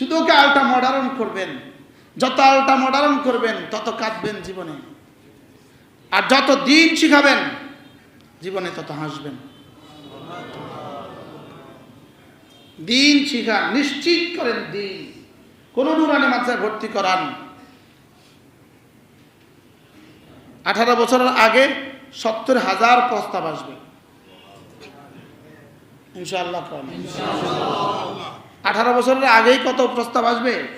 শুধু ওকে আলটা মডার্ন করবেন। যত আলটা মডার্ন করবেন, তত কাঁদবেন জীবনে। আর যত দিন শিখাবেন, জীবনে তত হাসবেন। দিন শিখান, নিশ্চিত করেন দিন। কোন নুরানি মাদ্রাসায় ভর্তি করান। আঠারো বছরের আগে সত্তর হাজার প্রস্তাব আসবে। ইনশাআল্লাহ আঠারো বছরের আগেই কত প্রস্তাব আসবে?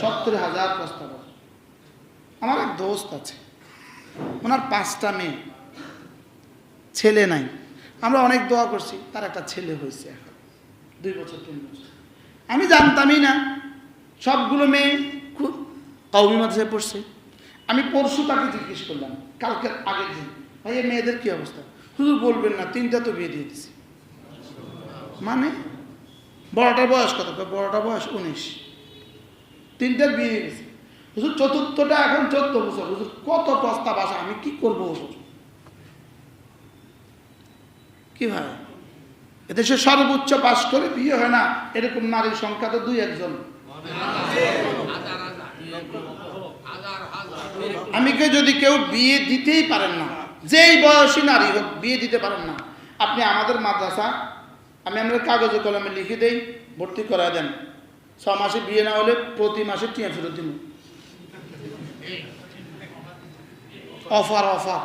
সত্তর হাজার। প্রস্তাব আমার এক দোস্ত আছে। ওনার পাঁচটা মেয়ে। ছেলে নাই। আমরা অনেক দোয়া করছি তার একটা ছেলে হয়েছে এখন। দুই বছর তিন বছর। আমি জানতামই না। সবগুলো মেয়ে খুব কৌমি মাদ্রাসায় পড়ছে। আমি পরশু তাকে জিজ্ঞেস করলাম কালকের আগের দিন ভাই এই মেয়েদের কি অবস্থা? শুধু বলবেন না তিনটা তো বিয়ে দিয়ে দিছি। মানে? বড়টার বয়স কত? বড়টার বয়স উনিশ। তিনটার বিয়ে গেছে। হুজুর, চতুর্থটা এখন চোদ্দ বছর। হুজুর, কত প্রস্তাব আসে? আমি কি করব হুজুর? কি ভাই? এদেশে সর্বোচ্চ পাশ করে বিয়ে হয় না, এরকম নারীর সংখ্যা তো দুই একজন। আমি কে যদি কেউ বিয়ে দিতেই পারেন না, যেই বয়সী নারী হোক, বিয়ে দিতে পারেন না, আপনি আমাদের মাদ্রাসা আমি আমরা কাগজে কলমে লিখে দেই, ভর্তি করা দেন। ছ মাসে বিয়ে না হলে প্রতি মাসে টিয়া ফেরত দিন অফার অফার।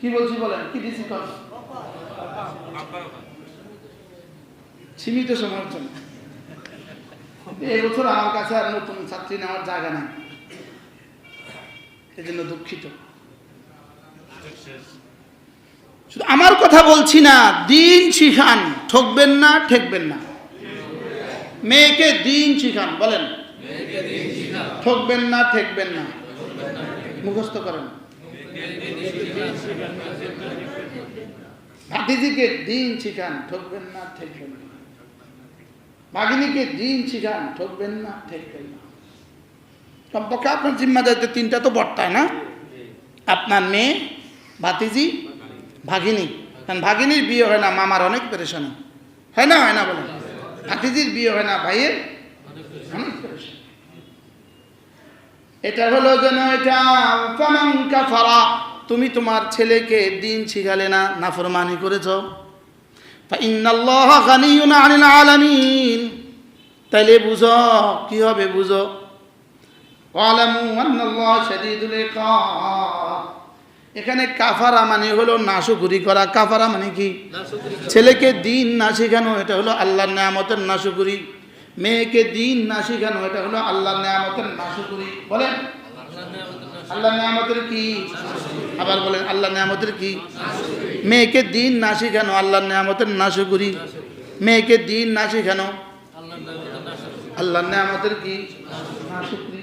কি বলছি বলেন? কি দিছি সীমিত সময়ের জন্য। এই বছর আমার কাছে আর নতুন ছাত্রী নেওয়ার জায়গা নাই। এই জন্য দুঃখিত। শুধু আমার কথা বলছি না, দিন শিখান, ঠকবেন না, ঠেকবেন না। মেয়েকে দিন শিখান, বলেন। ঠকবেন না, ঠেকবেন না। মুখস্থ করেন। ভাতিজিকে দিন শিখান, ঠকবেন না, ঠেকবেন না। ভাগিনীকে দিন শিখান, ঠকবেন না, ঠেকবেন না। কমপক্ষে আপনার জিম্মাদারিতে তিনটা তো বর্তায় না? আপনার মেয়ে, ভাতিজি ভাগিনী। কারণ ভাগিনীর বিয়ে হয় না মামার অনেক পেরেশানি হয় না হয় না বলেন ভাতিজির বিয়ে হয় না ভাইয়ের এটা হলো যেন এটা তুমি তোমার ছেলেকে দিন শিখালে না নাফরমানি করেছ তাইলে বুঝো কি হবে বুঝো ওয়ালামু আন্নাল্লাহ এখানে কাফারা মানে হলো নাশুকুরি করা। কাফারা মানে কি? ছেলেকে দিন না শেখানো এটা হলো আল্লাহর নিয়ামতের নাশুকুরি। মেয়েকে দিন না শেখানো এটা হলো আল্লাহর নিয়ামতের নাশুকুরি। বলেন? আল্লাহ নিয়ামতের কি? আবার বলেন আল্লাহ নিয়ামতের কি? মেয়েকে দিন না শেখানো আল্লাহর নিয়ামতের নাশুকুরি। মেয়েকে দিন না শেখানো আল্লাহর নিয়ামতের কি? নাশুকুরি।